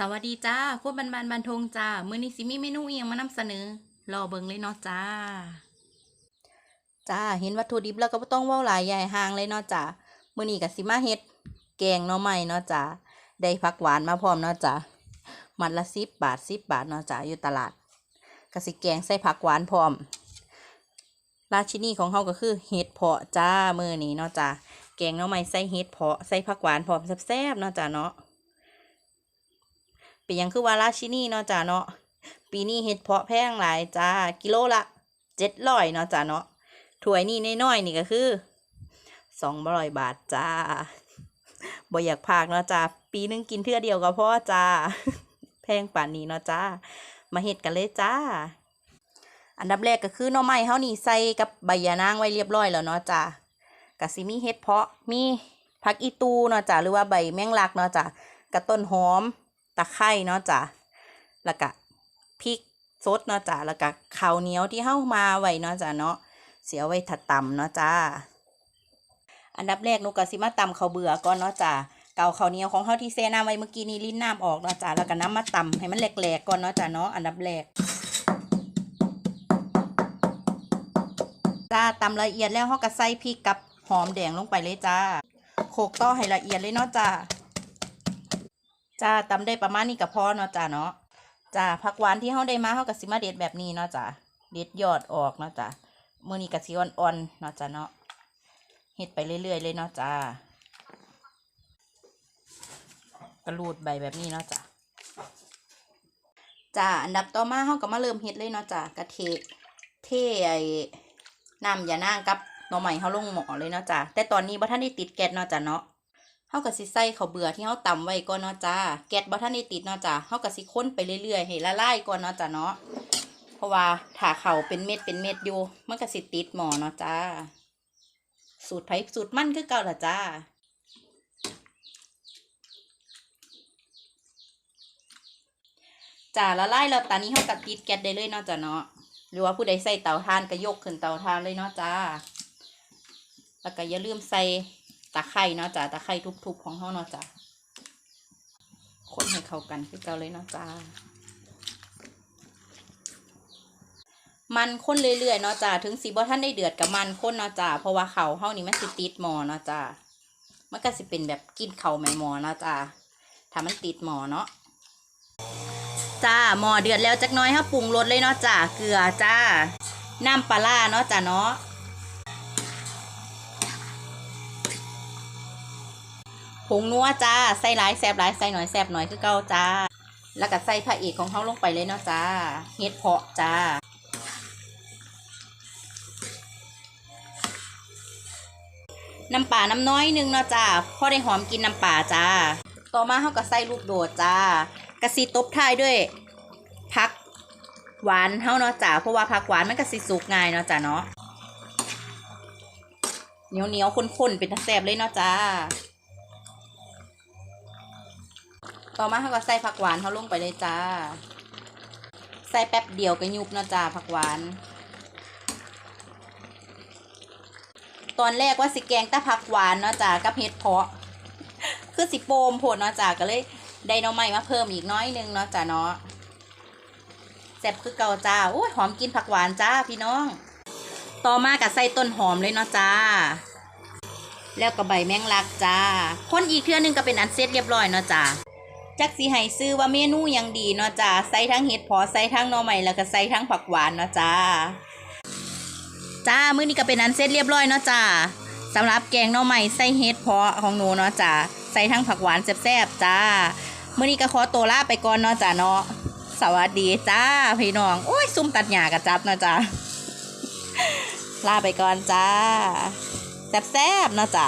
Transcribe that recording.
สวัสดีจ้าพวกบันบันบันทงจ้า มื้อนี้สิมีเมนูเอียงมานำเสนอ รอเบิ่งเลยเนาะจ้า จ้า เห็นวัตถุดิบแล้วก็ต้องว้าหลายใหญ่ห่างเลยเนาะจ้า มื้อนี้ก็สิมาเฮ็ด แกงหน่อไม้เนาะจ้า ได้ผักหวานมาพร้อมเนาะจ้า มัดละ10บบาท10บบาทเนาะจ้าอยู่ตลาดก็สิแกงใส่ผักหวานพร้อม ราชินีของเฮาก็คือเห็ดเพาะจ้า มื้อนี้เนาะจ้า แกงหน่อไม้ใส่เห็ดเพาะใส่ผักหวานพร้อมแซ่บๆเนาะจ้าเนาะ เป็นยังคือว่าราชินีเนาะจ้าเนาะปีนี้เห็ดเพาะแพงหลายจ้ากิโลละเจ็ดร้อยเนาะจ้าเนาะถ้วยนี่น้อยๆนี่ก็คือสองร้อยบาทจ้าบ่อยากพากเนาะจ้าปีหนึงกินเทื่อเดียวก็พอจ้าแพงป่านนี้เนาะจ้ามาเฮ็ดกันเลยจ้า อันดับแรกก็คือหน่อไม้เฮานี่ใส่กับใบยานางไว้เรียบร้อยแล้วเนาะจ้ากะสิมีเห็ดเพาะมีผักอีตูเนาะจ้าหรือว่าใบแมงลักเนาะจ้ากะต้นหอม ตะไคร้เนาะจ้ะแล้วก็พริกสดเนาะจ้ะแล้วก็ข้าวเหนียวที่เฮามาไว้เนาะจ้ะเนาะเสียไว้ถัดตำเนาะจ้า อันดับแรกหนูก็สิมาตำข้าวเบื่อก่อนเนาะจ้ะเกาข้าวเหนียวของเฮาที่แช่น้ำไว้เมื่อกี้นี้ลิ้นน้ำออกเนาะจ้ะแล้วก็น้ำมาตำให้มันแหลกๆก่อนเนาะจ้ะเนาะอันดับแรกจ้าตำละเอียดแล้วเฮาก็ใส่พริกกับหอมแดงลงไปเลยจ้าโขกต่อให้ละเอียดเลยเนาะจ้า จ้าตำได้ประมาณนี้ก็พอเนาะจ้าเนาะจ้าผักหวานที่เฮาได้มาเฮาก็สิมาเด็ดแบบนี้เนาะจ้าเด็ดยอดออกเนาะจ้ามือนี้ก็สิอ่อนๆเนาะจ้าเนาะเฮ็ดไปเรื่อยๆเลยเนาะจ้ากระรูดใบแบบนี้เนาะจ้าจ้าอันดับต่อมาเฮาก็มาเริ่มเฮ็ดเลยเนาะจ้ากะเทเทไอ้น้ำยานางกับหน่อไม้เฮาลงหม้อเลยเนาะจ้าแต่ตอนนี้บ่ทันได้ติดแก๊สเนาะจ้าเนาะ เฮาก็สิใส่ข้าวเบื่อที่เฮาตำไว้ก่อนเนาะจ้า แก๊สบ่ทันได้ติดเนาะจ้าเฮาก็สิค้นไปเรื่อยๆให้ละลายก่อนเนาะจ้าเนาะ เพราะว่าถ้าข้าวเป็นเม็ดเป็นเม็ดอยู่ มันก็สิติดหมอเนาะจ้า สูตรไผสูตรมันคือเก่าล่ะจ้าจ้าละลายแล้วตอนนี้เฮาก็ติดแก๊สได้เลยเนาะจ้าเนาะ หรือว่าผู้ใดใส่เตาถ่านก็ยกขึ้นเตาถ่านเลยเนาะจ้า แล้วก็อย่าลืมใส่ ตะไคร่เนาะจ้ะตะไคร่ทุบๆของเขาเนาะจ้ะคนให้เข้ากันคือเก่าเลยเนาะจ้ามันคนเรื่อยๆเนาะจ้าถึงสีบ่ท่านได้เดือดกับมันคนเนาะจ้าเพราะว่าเขาเฮานี่มันสิติดหมอเนาะจ้ามันก็สิเป็นแบบกินเข่าวไม่หมอเนาะจ้าถ้ามันติดหมอเนาะจ้าหมอเดือดแล้วจักน้อยเฮาปรุงรสเลยเนาะจ้าเกลือจ้าน้ำปลาร้าเนาะจ้าเนาะ ผงนัวจ้าใส่หลายแซบหลายใส่หน่อยแซบหน่อยคือเก่าจ้า แล้วก็ใส่พระเอกของเขาลงไปเลยเนาะจ้าเห็ดเพาะจ้าน้ำป่าน้ำน้อยหนึงเนาะจ้าพอได้หอมกินน้ำป่าจ้า ต่อมาเขาก็ใส่ลูกโดดจ้ากระสีตบท้ายด้วยผักหวานเฮาเนาะจ้าเพราะว่าผักหวานมันกระสิสุกง่ายเนาะจ้าเนาะเหนียวเหนียวข้นๆเป็นแซบเลยเนาะจ้า ต่อมาเขาก็ใส่ผักหวานเขาลงไปเลยจ้า ใส่แป๊บเดียวก็ยุบเนาะจ้าผักหวาน ตอนแรกว่าสิแกงแต่ผักหวานเนาะจ้ากับเห็ดเพาะ คือสิโปมโผดเนาะจ้าก็เลยได้น้องใหม่มาเพิ่มอีกน้อยนึงเนาะจ้าเนาะแซ่บคือเก่าจ้าโอ้ยหอมกินผักหวานจ้าพี่น้อง ต่อมากับใส่ต้นหอมเลยเนาะจ้าแล้วก็ใบแมงลักจ้า คนอีกเทื่อหนึงก็เป็นอันเสร็จเรียบร้อยเนาะจ้า จักสิให้ซื้อว่าเมนูยังดีเนาะจ้าใส่ทั้งเห็ดพอใส่ทั้งหน่อไม้แล้วก็ใส่ทั้งผักหวานเนาะจ้าจ้ามื้อนี้ก็เป็นอันเสร็จเรียบร้อยเนาะจ้าสำหรับแกงหน่อไม้ใส่เห็ดพาะของหนูเนาะจ้าใส่ทั้งผักหวานแซ่บๆจ้ามื้อนี้ก็ขอตัวลาไปก่อนเนาะจ้าเนาะสวัสดีจ้าพี่น้องโอ้ยซุ่มตัดหญ้ากระจับเนาะจ้าลาไปก่อนจ้าแซ่บๆเนาะจ้า